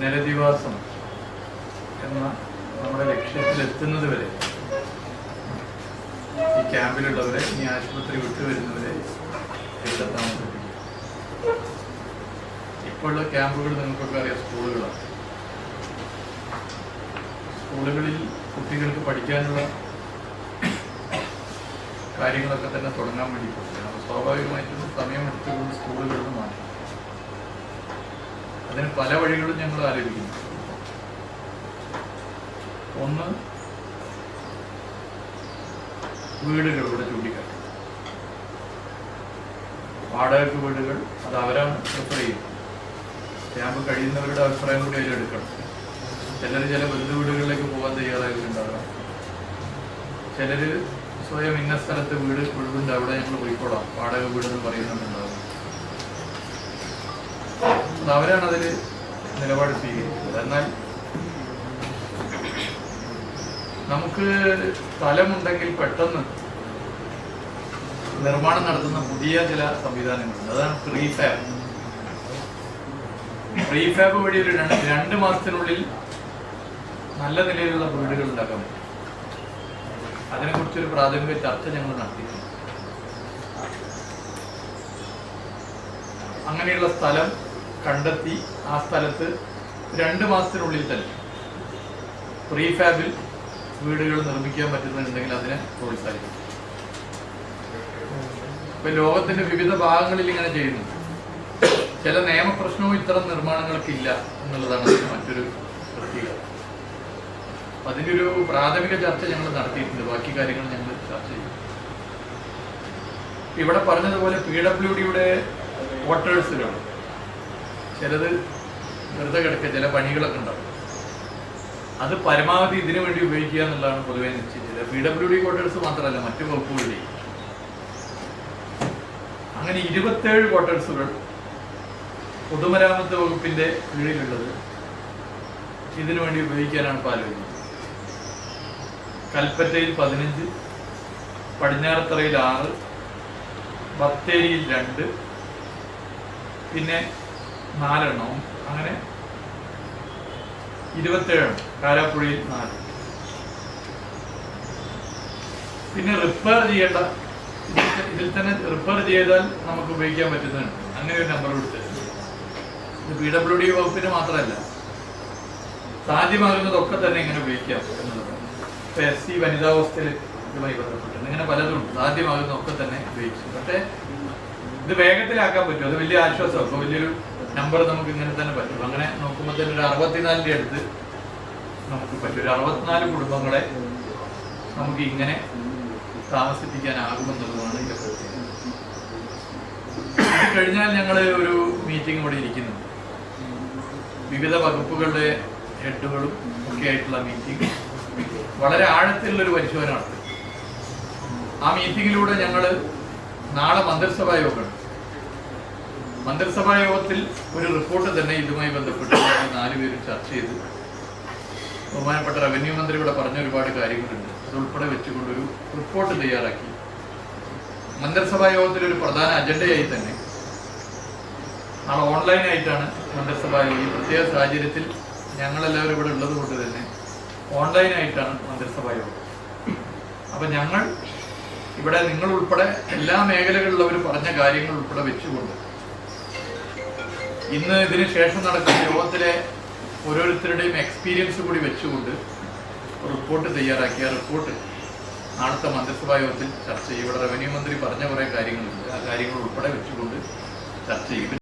പുനരധിവാസം എന്ന നമ്മുടെ ലക്ഷ്യത്തിലെത്തുന്നത് വരെ ഈ ക്യാമ്പിലുള്ളവരെ ഈ ആശുപത്രി വിട്ടു വരുന്നവരെ ഇവിടെ താമസിപ്പിക്കും ഇപ്പോഴുള്ള ക്യാമ്പുകൾ നിങ്ങൾക്കൊക്കെ അറിയാം സ്കൂളുകളാണ്. സ്കൂളുകളിൽ കുട്ടികൾക്ക് പഠിക്കാനുള്ള കാര്യങ്ങളൊക്കെ തന്നെ തുടങ്ങാൻ വേണ്ടി പറ്റും സ്വാഭാവികമായിട്ടും സമയം എടുത്തുകൊണ്ട് സ്കൂളുകളിൽ നിന്ന് മാറ്റി അതിന് പല വഴികളും ഞങ്ങൾ ആലോചിക്കുന്നു. ഒന്ന് വീടുകൾ ഇവിടെ ചൂണ്ടിക്കാട്ടും. വാടകയ്ക്ക് വീടുകൾ അത് അവരാണ് പ്രിഫർ ചെയ്യുന്നത്. ക്യാമ്പ് കഴിയുന്നവരുടെ അഭിപ്രായം കൂടി അതിലെടുക്കണം ചിലർ ചില ബന്ധു വീടുകളിലേക്ക് പോകാൻ തയ്യാറായിട്ടുണ്ടാകാം ചിലര് സ്വയം ഇന്ന സ്ഥലത്ത് വീട് ഒഴിവുണ്ട് അവിടെ ഞങ്ങൾ പോയിക്കോളാം വാടക വീട് എന്ന് പറയുന്നുണ്ടാകും അവരാണ് അതിൽ നിലപാട് സ്വീകരിക്കുന്നത് എന്നാൽ നമുക്ക് സ്ഥലമുണ്ടെങ്കിൽ പെട്ടെന്ന് നിർമ്മാണം നടത്തുന്ന പുതിയ ചില സംവിധാനങ്ങളുണ്ട്. അതാണ് പ്രീഫാബ് പ്രീഫാബ് പ്രീ ഫാബ് വഴി ഒരു രണ്ട് രണ്ട് മാസത്തിനുള്ളിൽ നല്ല നിലയിലുള്ള വീടുകൾ ഉണ്ടാക്കാൻ പറ്റും. അതിനെക്കുറിച്ചൊരു പ്രാഥമിക ചർച്ച ഞങ്ങൾ നടത്തിയിട്ടുണ്ട്. അങ്ങനെയുള്ള സ്ഥലം കണ്ടെത്തി ആ സ്ഥലത്ത് രണ്ട് മാസത്തിനുള്ളിൽ തന്നെ പ്രീഫാബിൽ വീടുകൾ നിർമ്മിക്കാൻ പറ്റുന്നുണ്ടെങ്കിൽ അതിനെ പ്രോത്സാഹിപ്പിക്കും. ഇപ്പൊ ലോകത്തിന്റെ വിവിധ ഭാഗങ്ങളിൽ ഇങ്ങനെ ചെയ്യുന്നു ചില നിയമപ്രശ്നവും ഇത്തരം നിർമ്മാണങ്ങൾക്കില്ല എന്നുള്ളതാണ് മറ്റൊരു പ്രത്യേകത. അതിന്റെ ഒരു പ്രാഥമിക ചർച്ച ഞങ്ങൾ നടത്തിയിട്ടുണ്ട്. ബാക്കി കാര്യങ്ങൾ ഞങ്ങൾ ചർച്ച ചെയ്യും. ഇവിടെ പറഞ്ഞതുപോലെ പി ഡബ്ല്യു ഡിയുടെ ക്വാർട്ടേഴ്സുകൾ ചിലത് വെറുതെ കിടക്കുക ചില പണികളൊക്കെ ഉണ്ടാവും. അത് പരമാവധി ഇതിനു വേണ്ടി ഉപയോഗിക്കുക എന്നുള്ളതാണ് പൊതുവെ നിശ്ചയിച്ചത് പി ഡബ്ല്യു ഡി ക്വാർട്ടേഴ്സ് മാത്രമല്ല മറ്റു വകുപ്പുകളിലെ അങ്ങനെ ഇരുപത്തേഴ് ക്വാർട്ടേഴ്സുകൾ പൊതുമരാമത്ത് വകുപ്പിന്റെ കീഴിലുള്ളത് ഇതിനു വേണ്ടി ഉപയോഗിക്കാനാണ് ആലോചിക്കുന്നത്. കൽപ്പറ്റയിൽ പതിനഞ്ച് പടിഞ്ഞാറത്തറയിൽ ആറ് ബത്തേരിയിൽ രണ്ട് പിന്നെ നാലെണ്ണവും അങ്ങനെ. ഇരുപത്തേഴും. കാരാപ്പുഴയിൽ നാല്. പിന്നെ റിപ്പയർ ചെയ്യേണ്ട ഇതിൽ- തന്നെ റിപ്പയർ ചെയ്താൽ നമുക്ക് ഉപയോഗിക്കാൻ പറ്റുന്നുണ്ട് അങ്ങനെ ഒരു നമ്പർ കൊടുത്തിട്ടുണ്ട് ഇത് പി ഡബ്ല്യു ഡി വകുപ്പിന് മാത്രമല്ല. സാധ്യമാകുന്നതൊക്കെ തന്നെ ഇങ്ങനെ ഉപയോഗിക്കാം എന്നുള്ളതാണ് ഇപ്പൊ എസ് സി വനിതാ ഹോസ്റ്റലിൽ ഇതുമായി ബന്ധപ്പെട്ടുണ്ട് ഇങ്ങനെ പലതും സാധ്യമാകുന്നതൊക്കെ തന്നെ ഉപയോഗിക്കും. പക്ഷേ ഇത് വേഗത്തിലാക്കാൻ പറ്റും. അത് വലിയ ആശ്വാസം അപ്പോൾ വലിയൊരു നമ്പർ നമുക്ക് ഇങ്ങനെ തന്നെ പറ്റും. അങ്ങനെ നോക്കുമ്പോൾ തന്നെ ഒരു അറുപത്തിനാലിന്റെ അടുത്ത് നമുക്ക് പറ്റും. ഒരു അറുപത്തിനാല് കുടുംബങ്ങളെ നമുക്ക് ഇങ്ങനെ താമസിപ്പിക്കാനാകുമെന്നുള്ളതാണ് ഇതിന്റെ പ്രത്യേകത. കഴിഞ്ഞാൽ ഞങ്ങൾ ഒരു മീറ്റിംഗ് ഇവിടെ ഇരിക്കുന്നുണ്ട് വിവിധ വകുപ്പുകളുടെ ഹെഡുകളും ഒക്കെ ആയിട്ടുള്ള മീറ്റിംഗ് വളരെ ആഴത്തിലുള്ളൊരു പരിശോധന നടത്തും. ആ മീറ്റിങ്ങിലൂടെ ഞങ്ങൾ നാളെ മന്ത്രിസഭാ യോഗമാണ് മന്ത്രിസഭാ യോഗത്തിൽ ഒരു റിപ്പോർട്ട് തന്നെ ഇതുമായി ബന്ധപ്പെട്ട് നാലുപേരും ചർച്ച ചെയ്ത്. ബഹുമാനപ്പെട്ട റവന്യൂ മന്ത്രി ഇവിടെ പറഞ്ഞ ഒരുപാട് കാര്യങ്ങളുണ്ട്. അതുൾപ്പെടെ വെച്ചുകൊണ്ടൊരു റിപ്പോർട്ട് തയ്യാറാക്കി. മന്ത്രിസഭാ യോഗത്തിൽ ഒരു പ്രധാന അജണ്ടയായി തന്നെ നാളെ ഓൺലൈനായിട്ടാണ് മന്ത്രിസഭാ യോഗം ഈ പ്രത്യേക സാഹചര്യത്തിൽ ഞങ്ങളെല്ലാവരും ഇവിടെ ഉള്ളത് കൊണ്ട് തന്നെ ഓൺലൈനായിട്ടാണ് മന്ത്രിസഭാ യോഗം അപ്പം ഞങ്ങൾ ഇവിടെ നിങ്ങൾ ഉൾപ്പെടെ എല്ലാ മേഖലകളിലുള്ളവർ പറഞ്ഞ കാര്യങ്ങൾ ഉൾപ്പെടെ വെച്ചുകൊണ്ട് ഇന്ന് ഇതിന് ശേഷം നടക്കുന്ന യോഗത്തിലെ ഓരോരുത്തരുടെയും എക്സ്പീരിയൻസ് കൂടി വെച്ചുകൊണ്ട് റിപ്പോർട്ട് തയ്യാറാക്കിയ റിപ്പോർട്ട് നാളത്തെ മന്ത്രിസഭാ യോഗത്തിൽ ചർച്ച ചെയ്യും. ഇവിടെ റവന്യൂ മന്ത്രി പറഞ്ഞ കുറേ കാര്യങ്ങളുണ്ട്. ആ കാര്യങ്ങൾ ഉൾപ്പെടെ വെച്ചുകൊണ്ട് ചർച്ച ചെയ്യും.